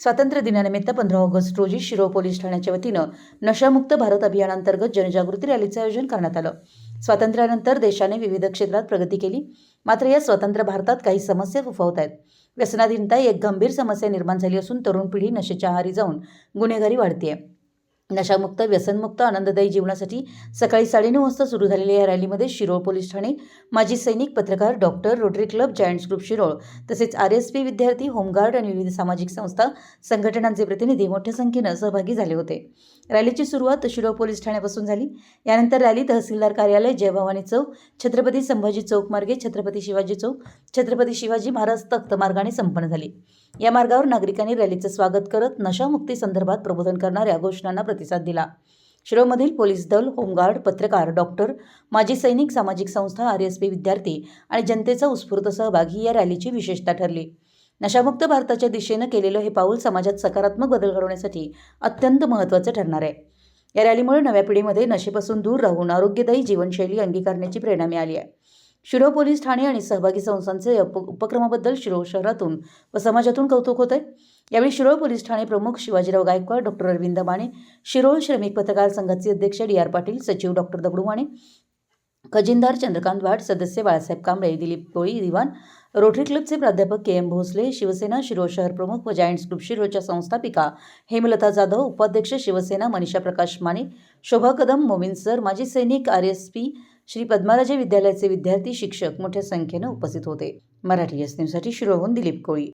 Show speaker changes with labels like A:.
A: स्वातंत्र्य दिनानिमित्त पंधरा ऑगस्ट रोजी शिरो पोलीस ठाण्याच्या वतीनं नशामुक्त भारत अभियानांतर्गत जनजागृती रॅलीचं आयोजन करण्यात आलं. स्वातंत्र्यानंतर देशाने विविध क्षेत्रात प्रगती केली. मात्र या स्वतंत्र भारतात काही समस्या फुफावत आहेत व्यसनाधीनता ही एक गंभीर समस्या निर्माण झाली असून तरुण पिढी नशेच्या आहारी जाऊन गुन्हेगारी वाढतीये. नशामुक्त व्यसनमुक्त आनंददायी जीवनासाठी सकाळी साडेनऊ वाजता सुरू झालेल्या या रॅलीमध्ये शिरोळ पोलीस ठाणे माजी सैनिक पत्रकार doctor Rotary Club Giants Group Shirol तसेच आर एस पी विद्यार्थी होमगार्ड आणि विविध सामाजिक संस्था संघटनांचे प्रतिनिधी मोठ्या संख्येनं सहभागी झाले होते. रॅलीची सुरुवात शिरोळ पोलीस ठाण्यापासून झाली. यानंतर रॅली तहसीलदार कार्यालय जयभवानी चौक छत्रपती संभाजी चौक मार्गे छत्रपती शिवाजी चौक छत्रपती शिवाजी महाराज तख्त मार्गाने संपन्न झाली. या मार्गावर नागरिकांनी रॅलीचं स्वागत करत नशामुक्ती संदर्भात प्रबोधन करणाऱ्या घोषणांना प्रतिसाद दिला. शिरोमधील पोलीस दल होमगार्ड पत्रकार डॉक्टर माजी सैनिक सामाजिक संस्था आर एस पी विद्यार्थी आणि जनतेचा उत्स्फूर्त सहभाग ही या रॅलीची विशेषता ठरली. नशामुक्त भारताच्या दिशेनं केलेलं हे पाऊल समाजात सकारात्मक बदल घडवण्यासाठी अत्यंत महत्त्वाचं ठरणार आहे. या रॅलीमुळे नव्या पिढीमध्ये नशेपासून दूर राहून आरोग्यदायी जीवनशैली अंगीकारण्याची प्रेरणा मिळाली आहे. शिरो पोलीस ठाणे आणि सहभागी संस्थांचे उपक्रमाबद्दल शिरोळ शहरातून व समाजातून कौतुक होत आहे यावेळी शिरोळ पोलीस ठाणे प्रमुख शिवाजीराव गायकवाड डॉक्टर अरविंद माने शिरोळ श्रमिक पत्रकार संघाचे अध्यक्ष डी आर पाटील सचिव डॉक्टर दगडू माने खजिनदार चंद्रकांत भाट सदस्य बाळासाहेब कांबळे दिलीप कोळी दिवाण रोटरी क्लबचे प्राध्यापक के एम भोसले शिवसेना शिरोळ शहर प्रमुख व जायंट्स ग्रुप शिरोळच्या संस्थापिका हेमलता जाधव उपाध्यक्ष शिवसेना मनीषा प्रकाश माने शोभा कदम मोमिन सर माजी सैनिक R S P Shri Padmaraje विद्यालयाचे विद्यार्थी शिक्षक मोठ्या संख्येनं उपस्थित होते. मराठी एस न्यूजसाठी शिरोहून दिलीप कोळी.